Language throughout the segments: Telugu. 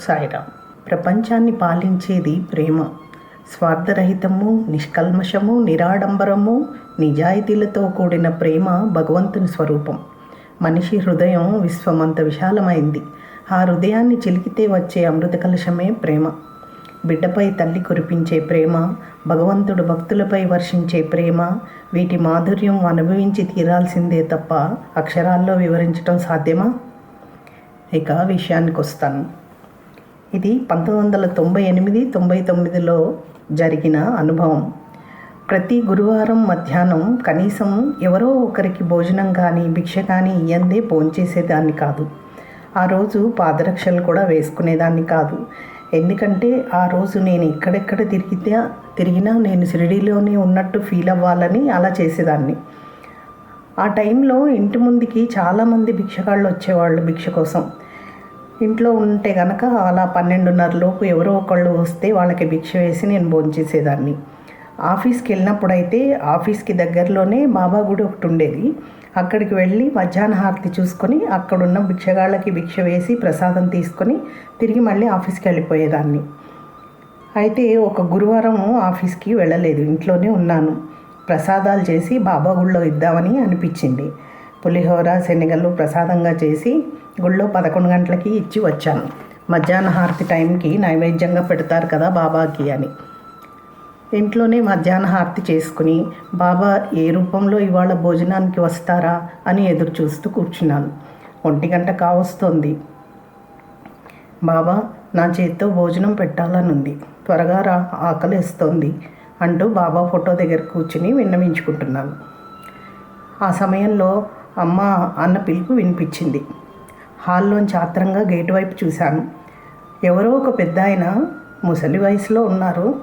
సాయిరామ్ ప్రపంచాన్ని పాలించేది ప్రేమ. స్వార్థరహితము నిష్కల్మషము నిరాడంబరము నిజాయితీలతో కూడిన ప్రేమ భగవంతుని స్వరూపం. మనిషి హృదయం విశ్వమంత విశాలమైంది. ఆ హృదయాన్ని చిలికితే వచ్చే అమృత కలశమే ప్రేమ. బిడ్డపై తల్లి కురిపించే ప్రేమ భగవంతుడు భక్తులపై వర్షించే ప్రేమ వీటి మాధుర్యం అనుభవించి తీరాల్సిందే తప్ప అక్షరాల్లో వివరించడం సాధ్యమా? ఇక విషయానికి వస్తాను ఇది పంతొమ్మిది వందల తొంభై ఎనిమిది తొంభై తొమ్మిదిలో జరిగిన అనుభవం. ప్రతి గురువారం మధ్యాహ్నం కనీసం ఎవరో ఒకరికి భోజనం కానీ భిక్ష కానీ ఇయ్యందే భోంచేసేదాన్ని కాదు. ఆ రోజు పాదరక్షలు కూడా వేసుకునేదాన్ని కాదు. ఎందుకంటే ఆ రోజు నేను ఎక్కడెక్కడ తిరిగితే తిరిగినా నేను షిరిడీలోనే ఉన్నట్టు ఫీల్ అవ్వాలని అలా చేసేదాన్ని. ఆ టైంలో ఇంటి ముందుకి చాలామంది భిక్షగాళ్ళు వచ్చేవాళ్ళు భిక్ష కోసం. ఇంట్లో ఉంటే కనుక అలా పన్నెండున్నర లోపు ఎవరో ఒకళ్ళు వస్తే వాళ్ళకి భిక్ష వేసి నేను భోంచేసేదాన్ని. ఆఫీస్కి వెళ్ళినప్పుడైతే ఆఫీస్కి దగ్గరలోనే బాబా గుడి ఒకటి ఉండేది. అక్కడికి వెళ్ళి మధ్యాహ్న హారతి చూసుకొని అక్కడున్న భిక్షగాళ్ళకి భిక్ష వేసి ప్రసాదం తీసుకొని తిరిగి మళ్ళీ ఆఫీస్కి వెళ్ళిపోయేదాన్ని. అయితే ఒక గురువారం ఆఫీస్కి వెళ్ళలేదు. ఇంట్లోనే ఉన్నాను. ప్రసాదాలు చేసి బాబా గుళ్ళో ఇద్దామని అనిపించింది. పులిహోర శనగలు ప్రసాదంగా చేసి గుళ్ళో పదకొండు గంటలకి ఇచ్చి వచ్చాను. మధ్యాహ్న హారతి టైంకి నైవేద్యంగా పెడతారు కదా బాబాకి అని. ఇంట్లోనే మధ్యాహ్న హారతి చేసుకుని బాబా ఏ రూపంలో ఇవాళ భోజనానికి వస్తారా? అని ఎదురు చూస్తూ కూర్చున్నాను. ఒంటి గంట కావస్తోంది. బాబా నా చేత్తో భోజనం పెట్టాలనుంది. త్వరగా రా ఆకలిస్తోంది అంటూ బాబా ఫోటో దగ్గర కూర్చుని విన్నవించుకుంటున్నాను. ఆ సమయంలో అమ్మ అన్న పిలుపు వినిపించింది. హాల్లోంచి ఆత్రంగా గేటు వైపు చూశాను. ఎవరో ఒక పెద్ద ఆయన ముసలి వయసులో ఉన్నారు.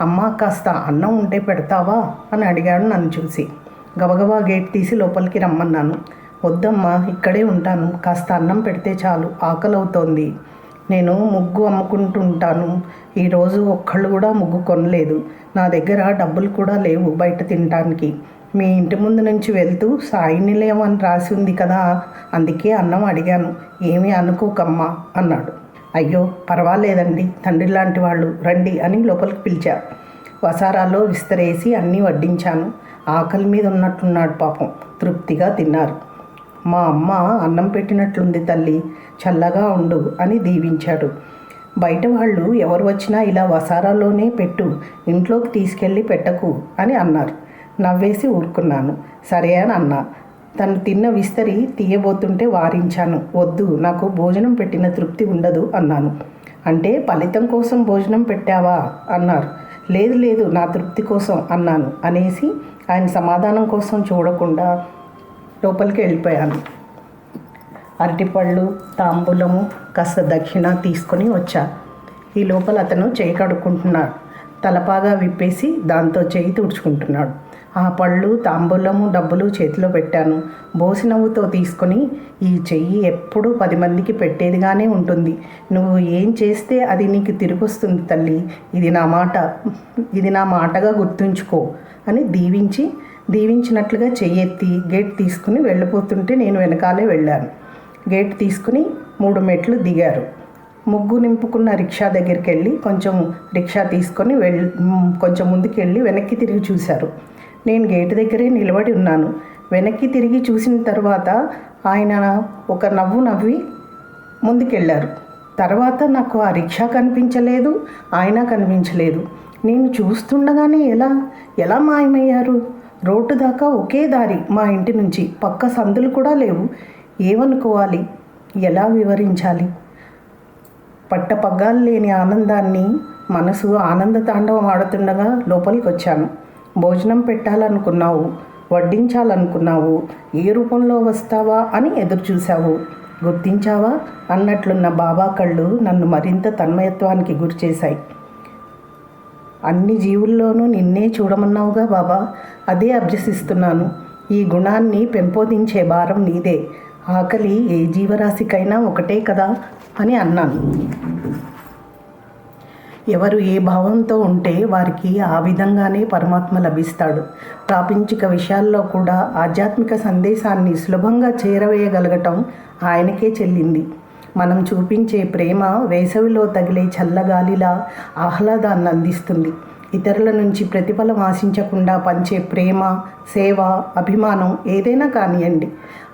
అమ్మ కాస్త అన్నం ఉంటే పెడతావా అని అడిగాడు నన్ను చూసి. గబగబా గేట్ తీసి లోపలికి రమ్మన్నాను. వద్దమ్మా ఇక్కడే ఉంటాను. కాస్త అన్నం పెడితే చాలు ఆకలి అవుతోంది నేను ముగ్గు అమ్ముకుంటుంటాను. ఈరోజు ఒక్కళ్ళు కూడా ముగ్గు కొనలేదు. నా దగ్గర డబ్బులు కూడా లేవు బయట తినటానికి. మీ ఇంటి ముందు నుంచి వెళ్తూ సాయి నిలయం అని రాసి ఉంది కదా అందుకే అన్నం అడిగాను. ఏమీ అనుకోకమ్మా అన్నాడు. అయ్యో పర్వాలేదండి తండ్రి లాంటి వాళ్ళు రండి అని లోపలికి పిలిచారు వసారాలో విస్తరేసి అన్నీ వడ్డించాను. ఆకలి మీద ఉన్నట్టున్నాడు పాపం. తృప్తిగా తిన్నారు. మా అమ్మ అన్నం పెట్టినట్లుంది తల్లి చల్లగా ఉండు అని దీవించాడు. బయట వాళ్ళు ఎవరు వచ్చినా ఇలా వసారాలోనే పెట్టు ఇంట్లోకి తీసుకెళ్ళి పెట్టకు అని అన్నారు. నవ్వేసి ఊరుకున్నాను. సరే అని అన్నా. తను తిన్న విస్తరి తీయబోతుంటే వారించాను. వద్దు నాకు భోజనం పెట్టిన తృప్తి ఉండదు అన్నాను. అంటే ఫలితం కోసం భోజనం పెట్టావా? అన్నారు. లేదు లేదు నా తృప్తి కోసం అన్నాను అనేసి ఆయన సమాధానం కోసం చూడకుండా లోపలికి వెళ్ళిపోయాను. అరటిపళ్ళు తాంబూలము కాస్త దక్షిణ తీసుకొని వచ్చా. ఈ లోపల అతను చేయి కడుక్కుంటున్నాడు. తలపాగా విప్పేసి దాంతో చేయి తుడుచుకుంటున్నాడు. ఆ పళ్ళు తాంబూలము డబ్బులు చేతిలో పెట్టాను. బోసినవ్వుతో తీసుకొని ఈ చెయ్యి ఎప్పుడూ పది మందికి పెట్టేదిగానే ఉంటుంది. నువ్వు ఏం చేస్తే అది నీకు తిరిగి వస్తుంది తల్లి. ఇది నా మాట. ఇది నా మాటగా గుర్తుంచుకో అని దీవించి దీవించినట్లుగా చెయ్యెత్తి గేట్ తీసుకుని వెళ్ళిపోతుంటే నేను వెనకాలే వెళ్ళాను. గేట్ తీసుకుని మూడు మెట్లు దిగారు. ముగ్గు నింపుకున్న రిక్షా దగ్గరికి వెళ్ళి కొంచెం రిక్షా తీసుకొని వెళ్ళి కొంచెం ముందుకు వెళ్ళి వెనక్కి తిరిగి చూశారు. నేను గేటు దగ్గరే నిలబడి ఉన్నాను. వెనక్కి తిరిగి చూసిన తర్వాత ఆయన ఒక నవ్వు నవ్వి ముందుకెళ్ళారు. తర్వాత నాకు ఆ రిక్షా కనిపించలేదు ఆయన కనిపించలేదు. నేను చూస్తుండగానే ఎలా ఎలా మాయమయ్యారు? రోడ్డు దాకా ఒకే దారి మా ఇంటి నుంచి. పక్క సందులు కూడా లేవు. ఏమనుకోవాలి? ఎలా వివరించాలి? పట్టపగ్గాలు లేని ఆనందాన్ని మనసు ఆనంద తాండవం ఆడుతుండగా లోపలికి వచ్చాను భోజనం పెట్టాలనుకున్నావు వడ్డించాలనుకున్నావు ఏ రూపంలో వస్తావా అని ఎదురుచూశావు. గుర్తించావా? అన్నట్లున్న బాబా కళ్ళు నన్ను మరింత తన్మయత్వానికి గురిచేశాయి. అన్ని జీవుల్లోనూ నిన్నే చూడమన్నావుగా బాబా. అదే అభ్యసిస్తున్నాను. ఈ గుణాన్ని పెంపొందించే భారం నీదే. ఆకలి ఏ జీవరాశికైనా ఒకటే కదా అని అన్నాను. ఎవరు ఏ భావంతో ఉంటే వారికి ఆ విధంగానే పరమాత్మ లభిస్తాడు. ప్రాపంచిక విషయాల్లో కూడా ఆధ్యాత్మిక సందేశాన్ని సులభంగా చేరవేయగలగటం ఆయనకే చెల్లింది. మనం చూపించే ప్రేమ వేసవిలో తగిలే చల్లగాలిలా ఆహ్లాదాన్ని అందిస్తుంది. ఇతరుల నుంచి ప్రతిఫలం ఆశించకుండా పంచే ప్రేమ సేవ అభిమానం ఏదైనా కానివ్వండి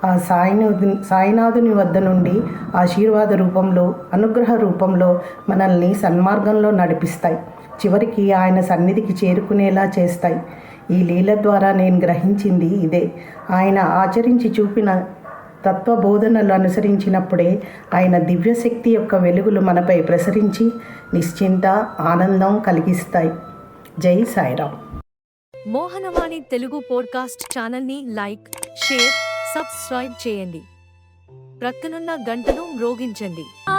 ఆ సాయినాథు సాయినాథుని వద్ద నుండి ఆశీర్వాద రూపంలో అనుగ్రహ రూపంలో మనల్ని సన్మార్గంలో నడిపిస్తాయి. చివరికి ఆయన సన్నిధికి చేరుకునేలా చేస్తాయి. ఈ లీల ద్వారా నేను గ్రహించింది ఇదే. ఆయన ఆచరించి చూపిన తత్వబోధనలు అనుసరించినప్పుడే ఆయన దివ్యశక్తి యొక్క వెలుగులు మనపై ప్రసరించి నిశ్చింత ఆనందం కలిగిస్తాయి. జై సాయిరామ్. మోహనవాణి తెలుగు పోడ్కాస్ట్ ఛానల్ని లైక్ షేర్ సబ్స్క్రైబ్ చేయండి. ప్రక్కనున్న గంటను మ్రోగించండి. ఆ